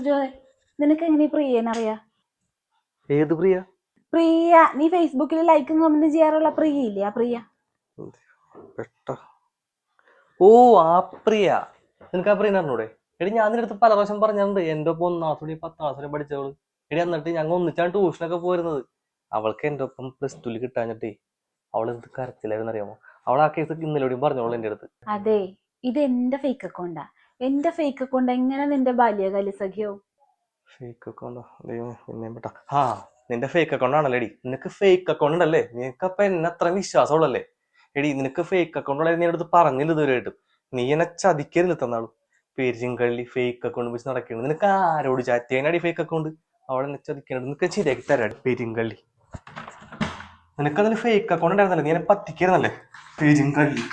സുജോയ് നിനക്ക് എങ്ങനെ പ്രിയനറിയാ ഏത് പ്രിയ? പ്രിയ നീ ഫേസ്ബുക്കിൽ ലൈക്കും കമന്റ് ചെയ്യാറുള്ള പ്രിയ ഇല്ലേ ആ പ്രിയ? ഓ ആ പ്രിയ. നിനക്ക് ആ പ്രിയ അറിഞ്ഞൂടെ? എടി ഞാൻ നിന്റെ അടുത്ത് പല പ്രാവശ്യം പറഞ്ഞിട്ടുണ്ട് എന്റെ ഒപ്പം ക്ലാസ് പത്താം ക്ലാസ് വരെ പഠിച്ചവൾ. എടി എന്നിട്ട് ഞങ്ങൾ ഒന്നിച്ചാണ് ട്യൂഷനൊക്കെ പോയിരുന്നത്. അവൾക്ക് എന്റെ ഒപ്പം പ്ലസ് ടുവിൽ കിട്ടാഞ്ഞിട്ടേ അവൾ എന്ത് കരച്ചിലായിരുന്നു അറിയാമോ അവൾ ആ കേസ് ഇന്നലെയോടെയും പറഞ്ഞോളൂ എന്റെ അടുത്ത്. അതെ ഇത് എന്റെ ഫേക്ക് അക്കൗണ്ടാ എന്റെ ഫേക്ക് അക്കൗണ്ട് എങ്ങനെ നിന്റെ ബാല്യകാല സഖിയോ ഫേക്ക് അക്കൗണ്ടോ പെട്ട. ആ നിന്റെ ഫേക്ക് അക്കൗണ്ട് ആണല്ലേ നിനക്ക് ഫേക്ക് അക്കൗണ്ട് ഉണ്ടല്ലേ? നിനക്ക് അപ്പൊ എന്നെ അത്ര വിശ്വാസമുള്ളല്ലേ എടി നിനക്ക് ഫേക്ക് അക്കൗണ്ട് ഉള്ളത് നീ അടുത്ത് പറഞ്ഞില്ല ഇതുവരെയായിട്ടും നീ എന്നെ ചതിക്കരുത് തന്നാളും പെരിങ്കള്ളി ഫേക്ക് അക്കൗണ്ട് വെച്ച് നടക്കുന്നു നിനക്ക് ആരോട് ചാറ്റ് ഫേക്ക് അക്കൗണ്ട് അവളെ എന്നെ ചതിക്കണത് നിനക്ക് ശരിയാക്കി തരാടി. പെരിങ്കള്ളി നിനക്കതിന് ഫേക്ക് അക്കൗണ്ട് ഉണ്ടായിരുന്നല്ലേ? നീ എന്നെ പറ്റിക്കരുന്നല്ലേ പെരിങ്കള്ളി